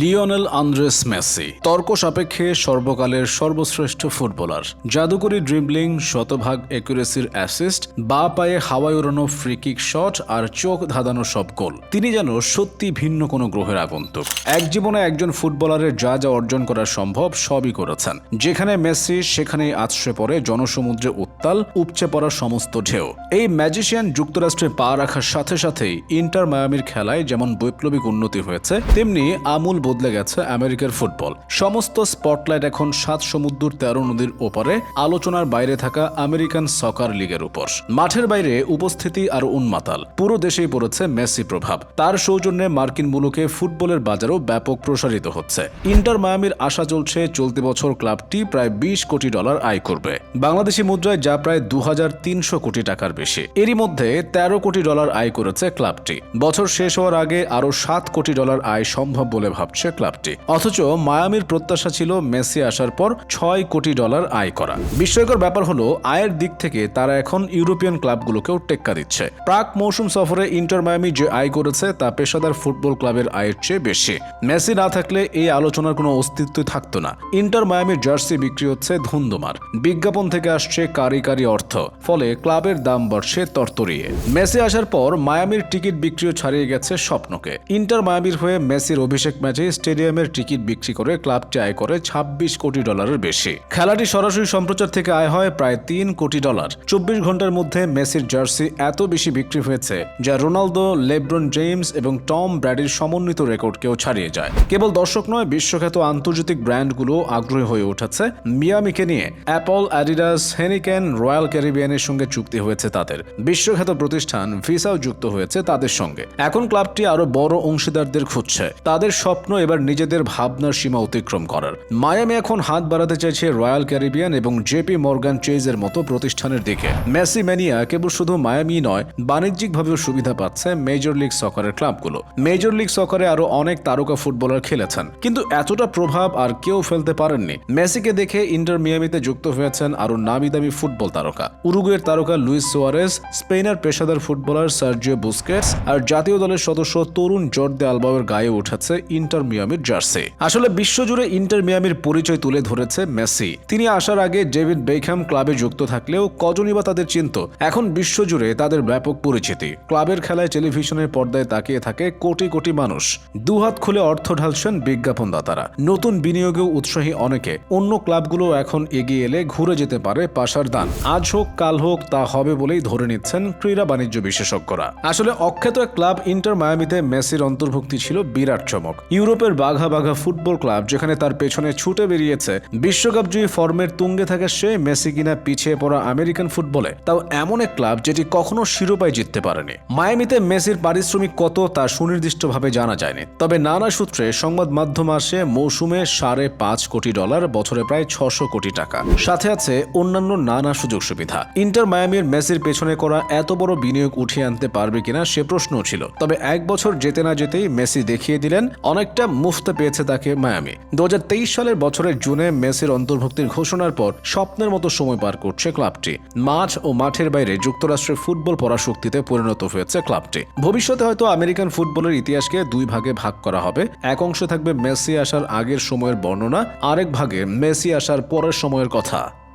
Lionel Andres Messi, তর্ক সাপেক্ষে সর্বকালের সর্বশ্রেষ্ঠ ফুটবলার। জাদুকরি ড্রিবলিং, শতভাগ একুরেসির অ্যাসিস্ট, বা পায়ে হাওয়ায় উড়ানো ফ্রিকিক শট আর চোখ ধাঁধানো সব গোল। তিনি যেন সত্যি ভিন্ন কোনো গ্রহের আগন্তুক। এক জীবনে একজন ফুটবলারের যা যা অর্জন করা সম্ভব সবই করেছেন। যেখানে মেসি, সেখানেই আছড়ে পড়ে জনসমুদ্রে উত্তাল, উপচে পড়া সমস্ত ঢেউ। এই ম্যাজিশিয়ান যুক্তরাষ্ট্রে পা রাখার সাথে সাথেই ইন্টার মায়ামির খেলায় যেমন বৈপ্লবিক উন্নতি হয়েছে, তেমনি আমূল বদলে গেছে আমেরিকার ফুটবল। সমস্ত স্পটলাইট এখন সাত সমুদ্র তেরো নদীর ওপারে। আলোচনার বাইরে থাকা আমেরিকান সকার লিগের উপর। মাঠের বাইরে উপস্থিতি আর উন্মাতাল। পুরো দেশেই পড়েছে মেসি প্রভাব। তার সৌজন্যে মার্কিন মুলুকে ফুটবলের বাজারও ব্যাপক প্রসারিত হচ্ছে। ইন্টার মায়ামির আশা চলছে চলতি বছর ক্লাবটি প্রায় বিশ কোটি ডলার আয় করবে। বাংলাদেশি মুদ্রায় যা প্রায় দু হাজার তিনশো কোটি টাকার বেশি। এরই মধ্যে তেরো কোটি ডলার আয় করেছে ক্লাবটি। বছর শেষ হওয়ার আগে আরও সাত কোটি ডলার আয় সম্ভব বলে ভাবছে ক্লাবটি। অথচ মায়ামির প্রত্যাশা ছিল মেসি আসার পর ছয় কোটি ডলার আয় করা। বিস্ময়কর ব্যাপার হলো, আয়ের দিক থেকে তারা এখন ইউরোপিয়ান ক্লাবগুলোকেও টেক্কা দিচ্ছে। প্রাক মৌসুম সফরে ইন্টার মায়ামি যে আয় করেছে, তা পেশাদার ফুটবল ক্লাবের আয়ের চেয়ে বেশি। মেসি না থাকলে এই আলোচনার কোনো অস্তিত্বই থাকতো না। ইন্টার মায়ামির জার্সি বিক্রি হচ্ছে ধুন্দুমার বিজ্ঞাপন থেকে আসছে কারি কারি অর্থ, ফলে ক্লাবের দাম বাড়ছে তরতরিয়ে। মেসি আসার পর মায়ামির টিকিট বিক্রিও ছাড়িয়ে গেছে স্বপ্নকে। ইন্টার মায়ামির হয়ে মেসির অভিষেক ম্যাচে স্টেডিয়ামের টিকিট বিক্রি করে ক্লাবটি আয় করে ছাব্বিশ কোটি ডলারের বেশি। খেলাটি সরাসরি সম্প্রচার থেকে আয় হয় প্রায় তিন কোটি ডলার। চব্বিশ ঘণ্টার মধ্যে মেসির জার্সি এত বেশি বিক্রি হয়েছে, যা রোনালদো, লেব্রন জেমস এবং টম ব্র্যাডির সমন্বিত রেকর্ডকেও ছাড়িয়ে যায়। কেবল দর্শক নয়, বিশ্বখ্যাত আন্তর্জাতিক ব্র্যান্ডগুলো আগ্রহী হয়ে উঠেছে মিয়ামিকে নিয়ে। অ্যাপল, অ্যাডিডাস, হেনিকেন, রয়্যাল ক্যারিবিয়ানের সঙ্গে চুক্তি হয়েছে তাদের। বিশ্বখ্যাত প্রতিষ্ঠান ভিসাও যুক্ত হয়েছে তাদের সঙ্গে। এখন ক্লাবটি আরও বড় অংশীদারদের খুঁজছে। তাদের স্বপ্ন এবার নিজেদের ভাবনার সীমা অতিক্রম করার। মায়ামি এখন হাত বাড়াতে চাইছে রয়্যাল ক্যারিবিয়ান এবং জেপি মর্গান চেজের মতো প্রতিষ্ঠানের দিকে। মেসি ম্যানিয়া কেবল শুধু মায়ামি নয়, বাণিজ্যিকভাবেও সুবিধা পাচ্ছে মেজর লিগ সকারের ক্লাবগুলো। মেজর লিগ সকারে আরও অনেক তারকা ফুটবলার খেলেছেন, কিন্তু এতটা প্রভাব আর কেউ ফেলতে পারেননি। মেসিকে দেখে ইন্টার মিয়ামিতে যুক্ত হয়েছেন আরও নামি দামি ফুটবল তারকা। উরুগুয়ের তারকা লুইস সোয়ারেস স্পেনের পেশাদার ফুটবলার সার্জিও বুস্কেটস, আর জাতীয় দলের সদস্য তরুণ জর্দে আলবাবের গায়ে উঠেছে ইন্টার মিয়ামির জার্সি। আসলে বিশ্বজুড়ে ইন্টার মিয়ামির পরিচয় তুলে ধরেছে মেসি। তিনি আসার আগে ডেভিড বেকহ্যাম ক্লাবে যুক্ত থাকলেও কজনই বা তাদের চিনত। এখন বিশ্বজুড়ে তাদের ব্যাপক পরিচিতি। ক্লাবের খেলায় টেলিভিশনের পর্দায় তাকিয়ে থাকে কোটি কোটি মানুষ। দুহাত খুলে অর্থ ঢালছেন বিজ্ঞাপনদাতারা। নতুন বিনিয়োগেও উৎসাহী অনেকে। অন্য ক্লাবগুলো এখন এগিয়ে এলে ঘুরে যেতে পারে পাশার দান। আজ হোক, কাল হোক, তা হবে বলেই ধরে নিচ্ছেন ক্রীড়া বাণিজ্য বিশেষজ্ঞরা। আসলে এক ক্লাব ইন্টার মায়ামিতে মেসির অন্তর্ভুক্তি ছিল বিরাট চমক। ইউরোপের বাঘা বাঘা ফুটবল ক্লাব, যেখানে তার পেছনে ছুটে বেরিয়েছে বিশ্বকাপ জয়ী ফর্মের তুঙ্গে থাকা সে মেসি কিনা পিছিয়ে পড়া আমেরিকান ফুটবলে। তাও এমন এক ক্লাব যেটি কখনো শিরোপায় জিততে পারেনি। মায়ামিতে মেসির পারিশ্রমিক কত তা সুনির্দিষ্টভাবে জানা যায়নি। তবে নানা সূত্রে সংবাদ মাধ্যম আসে, মৌসুমে সাড়ে পাঁচ কোটি ডলার, বছরে প্রায় ছশো কোটি টাকা। সাথে আছে অন্যান্য নানা সুযোগ সুবিধা। ইন্টার মায়ামির মেসির পেছনে করা এত বড় বিনিয়োগ উঠিয়ে আনতে পারবে কিনা সে প্রশ্নও ছিল। তবে এক বছর যেতে না যেতেই মেসি দেখিয়ে দিলেন অনেকটা মুফতে পেয়েছে তাকে মায়ামি। দু সালের বছরের জুনে মেসির অন্তর্ভুক্তির ঘোষণার পর স্বপ্নের মতো সময় পার করছে ক্লাবটি। মাঠ ও মাঠের বাইরে যুক্তরাষ্ট্রের ফুটবল পরাশক্তিতে পরিণত হয়েছে ক্লাবটি। ভবিষ্যতে হয়তো আমেরিকান ফুটবলের ইতিহাসকে দুই ভাগে ভাগ করা হবে। এক অংশে থাকবে মেসি আসার আগের সময়ের বর্ণনা, আরেক ভাগে মেসি আসার পরের সময়ের কথা।